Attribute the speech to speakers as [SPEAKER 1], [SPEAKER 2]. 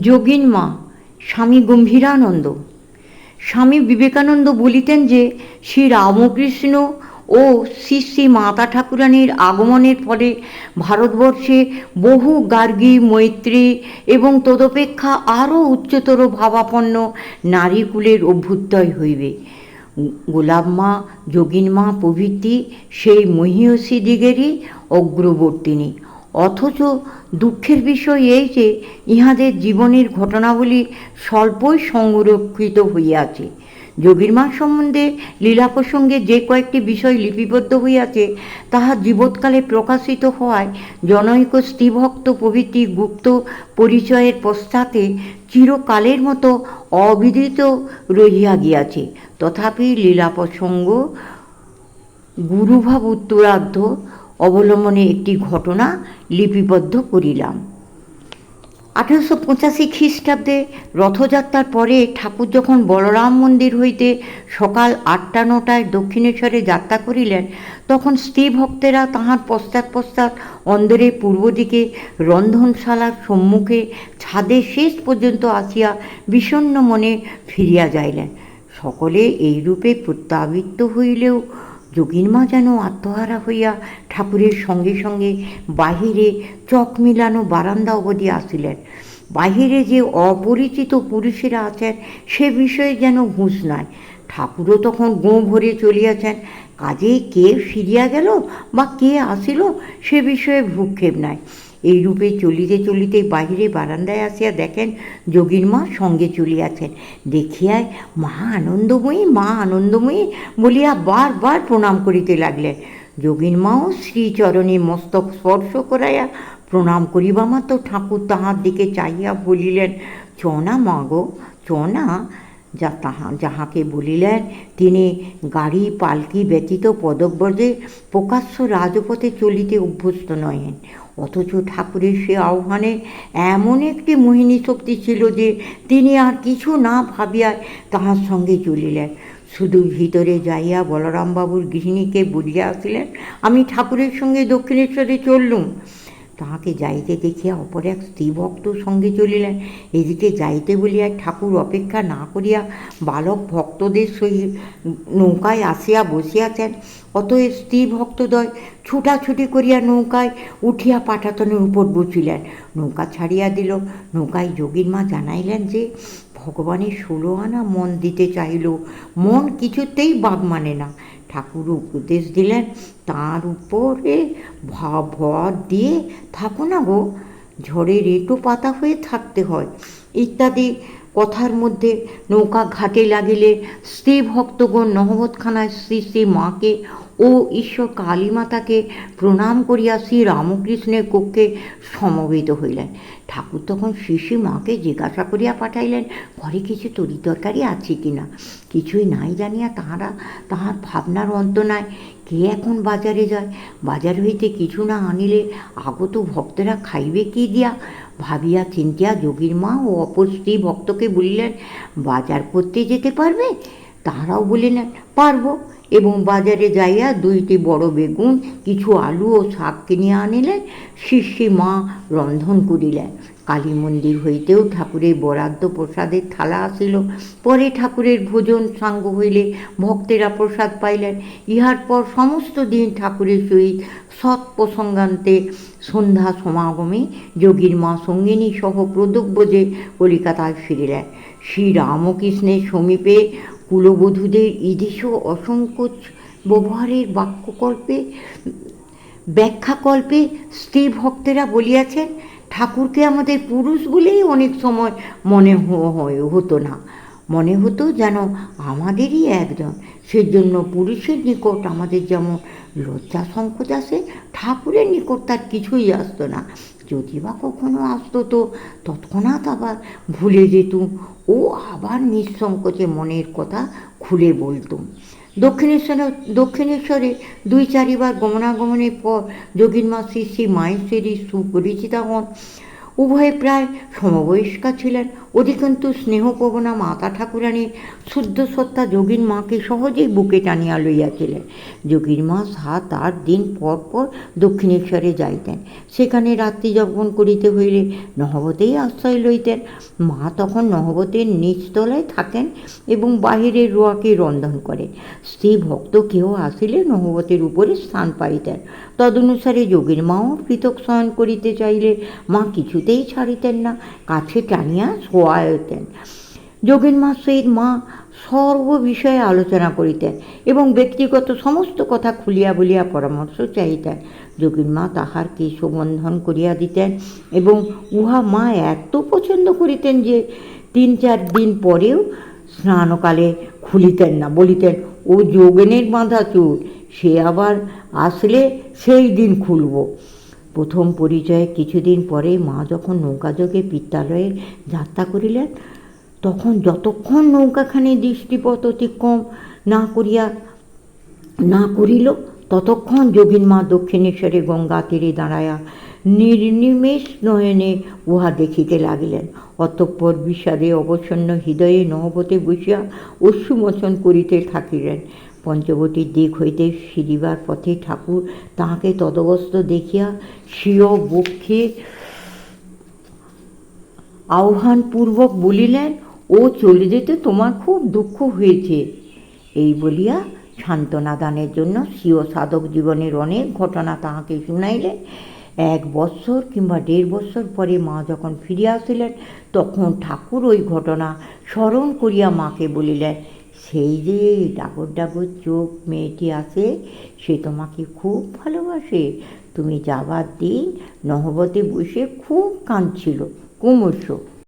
[SPEAKER 1] যোগিন মা, স্বামী গম্ভীরানন্দ। স্বামী বিবেকানন্দ বলিতেন যে, শ্রী রামকৃষ্ণ ও শ্রী শ্রী মাতা ঠাকুরানীর আগমনের ফলে ভারতবর্ষে বহু গার্গী, মৈত্রী এবং তদপেক্ষা আরও উচ্চতর ভাবাপন্ন নারীকুলের অভ্যুদয় হইবে। গোলাপ মা, যোগিন মা প্রভৃতি সেই মহীয়সী দিগেরই অগ্রবর্তিনী। অথচ দুঃখের বিষয় এই যে, ইহাদের জীবনের ঘটনাবলী স্বল্পই সংরক্ষিত হইয়াছে। যোগীর মা সম্বন্ধে লীলা প্রসঙ্গে যে কয়েকটি বিষয় লিপিবদ্ধ হইয়াছে, তাহা জীবৎকালে প্রকাশিত হওয়ায় জনৈক স্ত্রীভক্ত প্রভৃতি গুপ্ত পরিচয়ের পশ্চাতে চিরকালের মতো অবিদিত রহিয়া গিয়াছে। তথাপি লীলা প্রসঙ্গ গুরুভাব উত্তরার্ধ অবলম্বনে একটি ঘটনা লিপিবদ্ধ করিলাম। আঠারোশো পঁচাশি খ্রিস্টাব্দে রথযাত্রার পরে ঠাকুর যখন বলরাম মন্দির হইতে সকাল আটটা নটায় দক্ষিণেশ্বরে যাত্রা করিলেন, তখন স্ত্রী ভক্তেরা তাহার পশ্চাৎ পশ্চাৎ অন্দরে পূর্ব দিকে রন্ধনশালার সম্মুখে ছাদে শেষ পর্যন্ত আসিয়া বিষণ্ণ মনে ফিরিয়া যাইলেন। সকলে এইরূপে প্রত্যাবৃত্ত হইলেও যোগীনমা যেন আত্মহারা হইয়া ঠাকুরের সঙ্গে সঙ্গে বাহিরে চক মিলানো বারান্দা অবধি আসিলেন। বাহিরে যে অপরিচিত পুরুষেরা আছেন, সে বিষয়ে যেন হুঁশ নাই। ঠাকুরও তখন গো ভরে চলিয়াছেন। কাজেই কে ফিরিয়া গেল বা কে আসিল, সে বিষয়ে ভ্রুক্ষেপ নাই। এই রূপে চলিতে চলিতে বাহিরে বারান্দায় আসিয়া দেখেন যোগীর মা সঙ্গে চলিয়াছেন। দেখিয়ায় মা আনন্দময়ী মা আনন্দময়ী বলিয়া বারবার প্রণাম করিতে লাগলেন। যোগীর মাও শ্রীচরণে মস্তক স্পর্শ করাইয়া প্রণাম করিবা মাত্র ঠাকুর তাহার দিকে চাহিয়া বলিলেন, চনা গো, চনা। যা তাহা, যাহাকে বলিলেন তিনি গাড়ি, পালকি ব্যতীত পদব্রজে প্রকাশ্য রাজপথে চলিতে অভ্যস্ত নহেন। অথচ ঠাকুরের সে আহ্বানে এমন একটি মোহিনী শক্তি ছিল যে তিনি আর কিছু না ভাবিয়ায় তাহার সঙ্গে চলিলেন। শুধু ভিতরে যাইয়া বলরামবাবুর গৃহিণীকে বলিয়া আসিলেন, আমি ঠাকুরের সঙ্গে দক্ষিণেশ্বরে চললুম। তাহাকে যাইতে দেখিয়া অপর এক স্ত্রীভক্ত সঙ্গে চলিলেন। এদিকে যাইতে বলিয়া ঠাকুর অপেক্ষা না করিয়া বালক ভক্তদের সহিত নৌকায় আসিয়া বসিয়াছেন। অতএব স্ত্রী ভক্তদ্বয় ছুটাছুটি করিয়া নৌকায় উঠিয়া পাঠাতনের উপর বসিলেন। নৌকা ছাড়িয়া দিল। নৌকায় যোগীর মা জানাইলেন যে, ভগবানের ষোলো আনা মন দিতে চাইল মন কিছুতেই বাগ মানে না। ঠাকুর উপদেশ দিলেন। তার উপরে ভর দিয়ে থাকো না গো, ঝড়ের এঁটো পাতা হয়ে থাকতে হয়। ইত্যাদি কথার মধ্যে নৌকা ঘাটে লাগিলে স্ত্রী ভক্তগণ নহবতখানায় শ্রী শ্রী মাকে ও ঈশ্বর কালীমাতাকে প্রণাম করিয়া শ্রী রামকৃষ্ণের কক্ষে সমবেত হইলেন। ঠাকুর তখন শ্রী মাকে জিজ্ঞাসা করিয়া পাঠাইলেন, ঘরে কিছু তরি তরকারি আছে কি না কিছুই নাই জানিয়া তাহারা, তাহার ভাবনার অন্ত নাই। কে এখন বাজারে যায়? বাজার হইতে কিছু না আনিলে আগত ভক্তরা খাইবে কি দিয়া? ভাবিয়া চিন্তিয়া যোগীর মা ও অপর স্ত্রী ভক্তকে বলিলেন, বাজার করতে যেতে পারবে? তাহারাও বলিলেন, পারব। এবং বাজারে যাইয়া দুইটি বড় বেগুন, কিছু আলু ও শাক কিনিয়া আনিলেন। শিষ্যি মা রন্ধন করিলেন। কালী মন্দির হইতেও ঠাকুরের বরাদ্দ প্রসাদের থালা আসিল। পরে ঠাকুরের ভোজন সাঙ্গ হইলে ভক্তেরা প্রসাদ পাইলেন। ইহার পর সমস্ত দিন ঠাকুরের সহিত সৎ প্রসঙ্গান্তে সন্ধ্যা সমাগমে যোগীর মা সঙ্গিনী সহ প্রদব্যজে কলিকাতায় ফিরিলেন। শ্রী রামকৃষ্ণের সমীপে কুলবধূদের ইদেশ অসংকোচ ব্যবহারের বাক্যকল্পে, ব্যাখ্যাকল্পে স্ত্রী ভক্তেরা বলিয়াছেন, ঠাকুরকে আমাদের পুরুষ বলেই অনেক সময় মনে হতো না। মনে হতো যেন আমাদেরই একজন। সেজন্য পুরুষের নিকট আমাদের যেমন লজ্জা সংকোচ আসে, ঠাকুরের নিকট তার কিছুই আসতো না। যদি বা কখনো আসতো তো তৎক্ষণাৎ আবার ভুলে যেতুম ও আবার নিঃসংকোচে মনের কথা খুলে বলতুম দক্ষিণেশ্বরে দক্ষিণেশ্বরে দুই চারিবার গমনাগমনের পর যোগীর মা শ্রী শ্রী মাহেশ্বরী সুপরিচিতা হন। উভয়ে প্রায় সমবয়স্কা ছিলেন। অধিকন্তু স্নেহপবনা মাতা ঠাকুরানী, শুদ্ধ সত্তা যোগীর মাকে সহজেই বুকে টানিয়া লইয়াছিলেন। যোগীর মা সাত আট দিন পর পর দক্ষিণেশ্বরে যাইতেন। সেখানে রাত্রি যাপন করিতে হইলে নহবতেই আশ্রয় লইতেন। মা তখন নহবতের নিচতলায় থাকেন এবং বাহিরের রোয়াকে রন্ধন করেন। স্ত্রী ভক্ত কেউ আসিলে নহবতের উপরে স্থান পাইতেন। তদনুসারে যোগীর মাও পৃথক শয়ন করিতে চাইলে মা কিছুতেই ছাড়িতেন না। কাছে টানিয়া শোয়াইতেন যোগীন মার সহিত মা সর্ব বিষয়ে আলোচনা করিতেন এবং ব্যক্তিগত সমস্ত কথা খুলিয়া বলিয়া পরামর্শ চাইতেন যোগীন মা তাহার কেশবন্ধন করিয়া দিতেন এবং উহা মা এত পছন্দ করিতেন যে তিন চার দিন পরেও স্নানকালে খুলিতেন না, বলিতেন, ও যোগেনের বাঁধা চুল, সে আবার আসলে সেই দিন খুলব। প্রথম পরিচয়ে কিছুদিন পরে মা যখন নৌকাযোগে বিদ্যালয়ে যাত্রা করিলেন, তখন যতক্ষণ নৌকাখানি দৃষ্টিপথ অতিক্রম না করিয়া না করিল, ততক্ষণ যোগীন মা দক্ষিণেশ্বরে গঙ্গা তীরে দাঁড়ায়া নির্নিমেষ নয়নে উহা দেখিতে লাগিলেন। অতঃপর বিষাদে অবসন্ন হৃদয়ে নহবতে বসিয়া অশ্রুমোচন করিতে থাকিলেন। পঞ্চবটির দিক হইতে ফিরিবার পথে ঠাকুর তাহাকে তদবস্থ দেখিয়া স্বীয় বক্ষে আহ্বানপূর্বক বলিলেন, ও চলে যেতে তোমার খুব দুঃখ হয়েছে। এই বলিয়া সান্ত্বনা দানের জন্য স্বীয় সাধক জীবনের অনেক ঘটনা তাহাকে শুনাইলেন। এক বৎসর কিংবা দেড় বৎসর পরে মা যখন ফিরিয়া আসিলেন, তখন ঠাকুর ওই ঘটনা স্মরণ করিয়া মাকে বলিলেন সেই যে ডাগর ডাগর চোখ মেয়েটি আছে, সে তোমাকে খুব ভালোবাসে। তুমি যাবার দিন নহবতে বসে খুব কাঁদছিল ক্রমশ